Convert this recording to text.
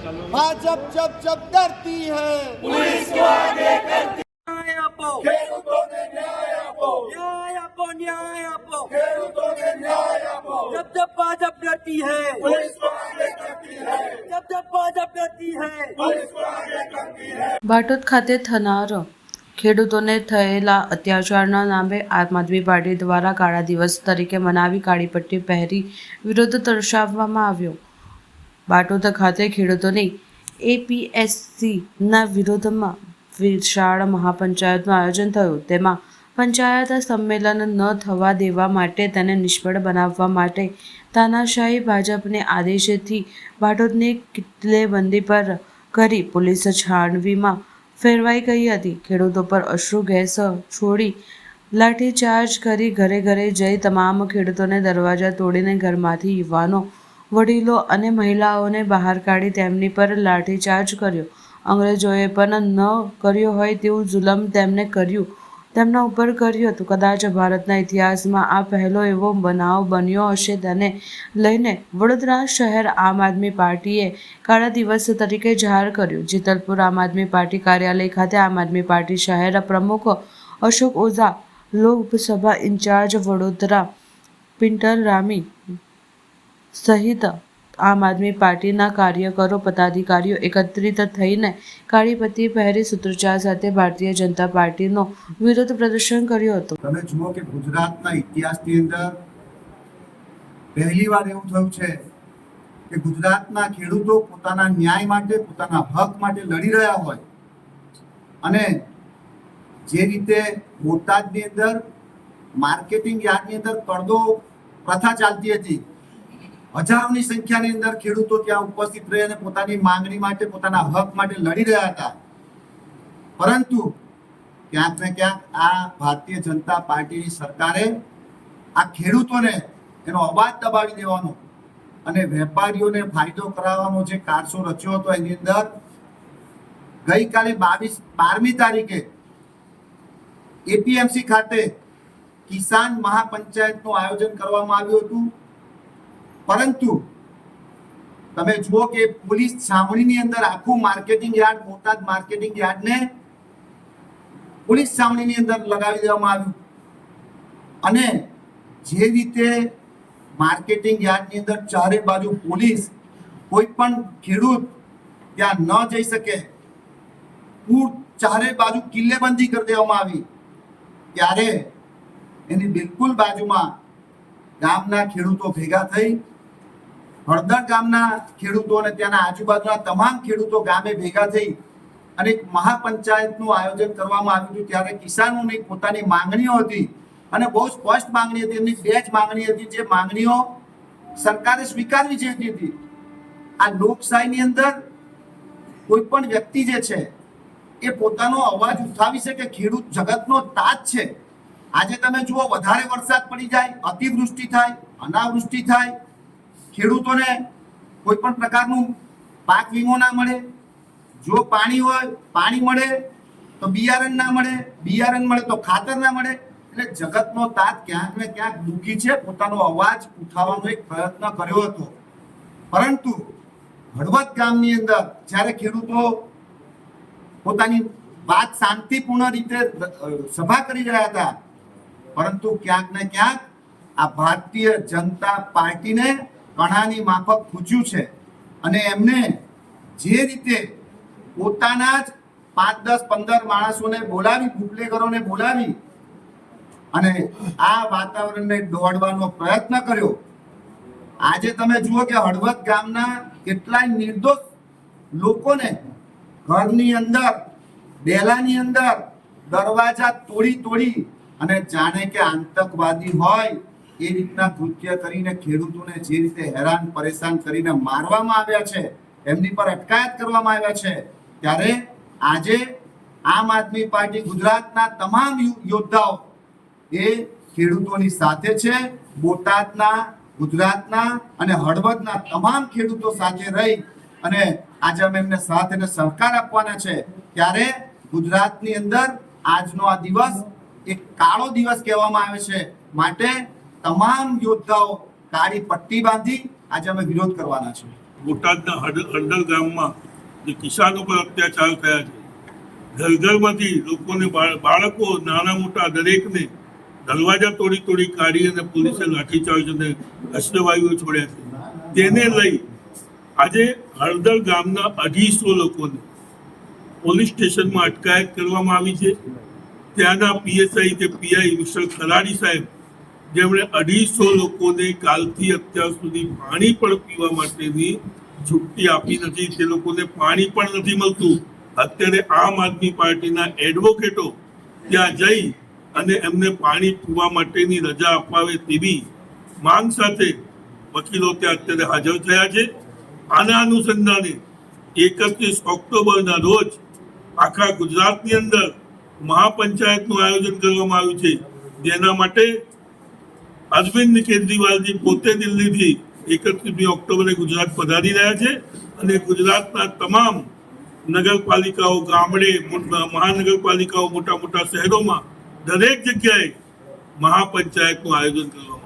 भाजप जब जब डरती है पुलिस को आगे करती ન્યાય આપો ખેડૂતોને ન્યાય આપો ન્યાય આપો ન્યાય આપો ખેડૂતોને ન્યાય આપો जब जब भाजप डरती है पुलिस को आगे करती है जब जब भाजप डरती है पुलिस को आगे करती है બાટોદ ખાતે થનાર ખેડૂતોને થયેલા અત્યાચારના નામે આમ આદમી પાર્ટી દ્વારા કાળા દિવસ તરીકે મનાવી કાળી પટ્ટી પહેરી વિરોધ દર્શાવવામાં આવ્યો બાટોદ ખાતે ખેડૂતોની એપીએસસીના વિરોધમાં વિશાળ મહાપંચાયતનું આયોજન થયું. તેમાં પંચાયત સંમેલન ન થવા દેવા માટે તેને નિષ્ફળ બનાવવા માટે તાનાશાહી ભાજપને આદેશથી બાટોદને કિલ્લેબંધી પર કરી પોલીસ છાણવીમાં ફેરવાઈ ગઈ હતી. ખેડૂતો પર અશ્રુ ગેસ છોડી લાઠીચાર્જ કરી ઘરે ઘરે જઈ તમામ ખેડૂતોને દરવાજા તોડીને ઘરમાંથી યુવાનો વડીલો અને મહિલાઓને બહાર કાઢી તેમની પર લાઠીચાર્જ કર્યો. અંગ્રેજોએ પણ ન કર્યો હોય તેવું જુલમ તેમને કર્યું. તેમના ઉપર કર્યું હતું. કદાચ ભારતના ઇતિહાસમાં આ પહેલો એવો બનાવ બન્યો હશે તેને લઈને વડોદરા શહેર આમ આદમી પાર્ટીએ કાળા દિવસ તરીકે જાહેર કર્યું. જેતલપુર આમ આદમી પાર્ટી કાર્યાલય ખાતે આમ આદમી પાર્ટી શહેર પ્રમુખ અશોક ઓઝા લોકસભા ઇન્ચાર્જ વડોદરા પિન્ટર રામી સહિત આમ આદમી પાર્ટીના કાર્યકરો, પદાધિકારીઓ એકત્રિત થઈને કાળીપતિ પહેરી સૂત્રોચ્ચાર સાથે ભારતીય જનતા પાર્ટીનો વિરોધ પ્રદર્શન કર્યું હતું. તમે જુઓ કે ગુજરાતના ઇતિહાસની અંદર પહેલી વાર એવું થયું છે કે ગુજરાતના ખેડૂતો પોતાના ન્યાય માટે, પોતાના હક માટે લડી રહ્યા હોય અને જે રીતે બોટાદની અંદર માર્કેટિંગ યાર્ડની અંદર પડદો પ્રથા ચાલતી હતી હજારોની સંખ્યાની અંદર ખેડૂતો ત્યાં ઉપસ્થિત રહી અને પોતાની માંગણી માટે, પોતાના હક માટે લડી રહ્યા હતા. પરંતુ ક્યાંક ને ક્યાંક આ ભારતીય જનતા પાર્ટીની સરકારે આ ખેડૂતોને એનો અવાજ દબાવી દેવાનો અને વેપારીઓને ફાયદો કરાવવાનો જે કારસો રચ્યો હતો એની અંદર, ગઈકાલે બાવીસ, બારમી તારીખે એપીએમસી ખાતે કિસાન મહાપંચાયતનું આયોજન કરવામાં આવ્યું હતું. પરંતુ તમે જુઓ કે પોલીસ છાવણીની અંદર આખું માર્કેટિંગ યાર્ડ બોટાદ માર્કેટિંગ યાર્ડને પોલીસ છાવણીની અંદર લગાવી દેવામાં આવ્યું. અને જે રીતે માર્કેટિંગ યાર્ડની અંદર ચારે બાજુ પોલીસ, કોઈ પણ ખેડૂત ત્યાં ન જઈ શકે, પૂર ચારે બાજુ કિલ્લેબંધી કરી દેવામાં આવી, ત્યારે એની બિલકુલ બાજુમાં ગામના ખેડૂતો ભેગા થઈ હળદર ગામના ખેડૂતો અને ત્યાંના આજુબાજુના તમામ ખેડૂતો ગામે ભેગા થઈ અને એક મહાપંચાયતનું આયોજન કરવામાં આવ્યું હતું. ત્યારે કિસાનોની પોતાની માંગણીઓ હતી અને બહુ સ્પષ્ટ માંગણી હતી. એમની બે જ માંગણી હતી. જે માંગણીઓ સરકારે સ્વીકારવી જોઈતી હતી. આ લોકશાહીની અંદર કોઈ પણ વ્યક્તિ જે છે એ પોતાનો અવાજ ઉઠાવી શકે. ખેડૂત જગતનો તાજ છે. આજે તમે જુઓ, વધારે વરસાદ પડી જાય, અતિવૃષ્ટિ થાય, અનાવૃષ્ટિ થાય. ખેડૂતોને કોઈ પણ પ્રકારનું પાક વીમો ના મળે. જો પાણી હોય, પાણી મળે તો બિયારણ ના મળે. બિયારણ મળે તો ખાતર ના મળે. એટલે જગતનો તાત ક્યાંક ને ક્યાંક દુઃખી છે. પોતાનો અવાજ ઉઠાવવાનો એક પ્રયત્ન કર્યો હતો. પરંતુ હળવદ ગામની અંદર જ્યારે ખેડૂતો પોતાની વાત શાંતિપૂર્ણ રીતે સભા કરી રહ્યા હતા પરંતુ ક્યાંક ને ક્યાંક આ ભારતીય જનતા પાર્ટીને કણાની માફક ખૂચ્યું છે. અને એમને જે રીતે પોતાના જ પાંચ, દસ, પંદર માણસોને બોલાવી બુકલેગરોને બોલાવી અને આ વાતાવરણને દોડવાનો પ્રયત્ન કર્યો, આજે તમે જુઓ કે હળવદ ગામના કેટલાય નિર્દોષ લોકોને ઘરની અંદર ડેલાની અંદર દરવાજા તોડી તોડી અને જાણે કે આતંકવાદી હોય, એ રીતના કૃત્ય કરીને ખેડૂતોને જે રીતે હેરાન પરેશાન કરીને મારવામાં આવ્યા છે, એમની પર અટકાયત કરવામાં આવ્યા છે, ત્યારે આજે આમ આદમી પાર્ટી ગુજરાતના તમામ યોદ્ધાઓ એ ખેડૂતોની સાથે છે, બોટાદના, ગુજરાતના અને હળવદના તમામ ખેડૂતો સાથે રહી અને આજે અમે એમને સાથ અને સહકાર આપવાના છે, ત્યારે ગુજરાતની અંદર આજનો આ દિવસ એક કાળો દિવસ કહેવામાં આવે છે. માટે તમામ યોદ્ધાઓ કાળી પટ્ટી બાંધી આજે અમે વિરોધ કરવાના છે બોટાદના હડ- હળદર ગામમાં જે કિસાનો પર અત્યાચાર થયા છે, ઘર ઘરમાંથી લોકોને બાળકો, નાના મોટા દરેકને દરવાજા તોડી તોડી કાઢી અને પોલીસે લાઠીચાર્જ અને અશ્રવાયુઓ છોડ્યા છે. તેને લઈ આજે હળદર ગામના અઢીસો લોકોને પોલીસ સ્ટેશનમાં અટકાયત કરવામાં આવી છે. ત્યાંના પીએસઆઈ કે પીઆઈ મિસ્ટર ખલાડી સાહેબ, જેમણે અઢીસો લોકોને કાલથી અત્યાર સુધી પાણી પણ પીવા માટેની છુટ્ટી આપી નથી, તે લોકોને પાણી પણ નથી મળતું. અત્યારે આમ આદમી પાર્ટીના એડવોકેટો ત્યાં જઈ અને એમને પાણી પીવા માટેની રજા અપાવે તેવી માંગ સાથે વકીલો ત્યાં અત્યારે હાજર થયા છે. આના અનુસંધાને એકત્રીસ ઓક્ટોબરના રોજ આખા ગુજરાતની અંદર મહાપંચાયતનું આયોજન કરવામાં આવ્યું છે. જેના માટે અરવિંદ કેજરીવાલજી પોતે દિલ્હીથી એકત્રીસમી ઓક્ટોબરે ગુજરાત પધારી રહ્યા છે અને ગુજરાતના તમામ નગરપાલિકાઓ, ગામડે મહાનગરપાલિકાઓ મોટા મોટા શહેરોમાં દરેક જગ્યાએ મહાપંચાયતનું આયોજન કરવામાં